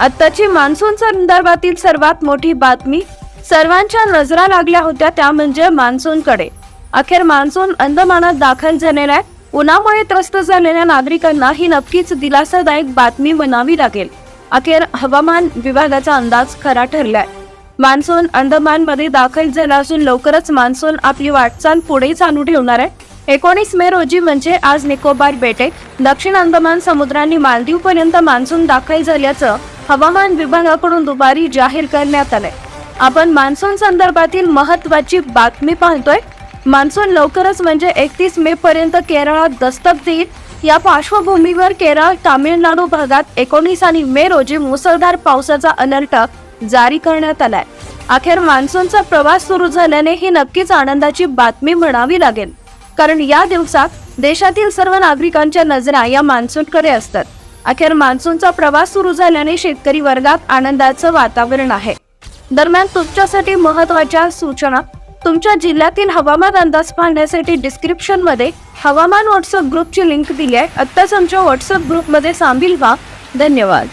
आत्ताची मान्सून संदर्भातील सर्वात मोठी बातमी सर्वांच्या नजरा लागल्या होत्या त्या म्हणजे मान्सूनकडे. अखेर मान्सून अंदमानात दाखल झालेला आहे. उन्हामुळे त्रस्त झालेल्या नागरिकांना ही नक्कीच दिलासादायक बातमी म्हणावी लागेल. अखेर हवामान विभागाचा अंदाज खरा ठरलाय. मान्सून अंदमानमध्ये दाखल झाला असून लवकरच मान्सून आपली वाटचाल पुढे चालू ठेवणार आहे. एकोणीस मे रोजी म्हणजे आज निकोबार बेटे दक्षिण अंदमान समुद्रांनी मालदीव पर्यंत मान्सून दाखल झाल्याचं हवामान विभागाकडून दुपारी जाहीर करण्यात आलंय. आपण मान्सून संदर्भातील महत्वाची बातमी पाहतोय. मान्सून लवकरच म्हणजे एकतीस मे पर्यंत केरळात दस्तक देईल. या पार्श्वभूमीवर केरळ तामिळनाडू भागात एकोणीस आणि मे रोजी मुसळधार पावसाचा अलर्ट जारी करण्यात आलाय. अखेर मान्सूनचा प्रवास सुरू झाल्याने ही नक्कीच आनंदाची बातमी म्हणावी लागेल. कारण या दिवसात देशातील सर्व नागरिकांच्या नजरा या मान्सूनकडे असतात. अखेर मान्सूनचा प्रवास सुरू झाल्याने शेतकरी वर्गात आनंदाचं वातावरण आहे. दरम्यान तुमच्यासाठी महत्त्वाच्या सूचना. तुमच्या जिल्ह्यातील हवामान अंदाज पाहण्यासाठी डिस्क्रिप्शनमध्ये हवामान व्हॉट्सअप ग्रुपची लिंक दिली आहे. आत्ताच आमच्या व्हॉट्सअप ग्रुपमध्ये सामील व्हा. धन्यवाद.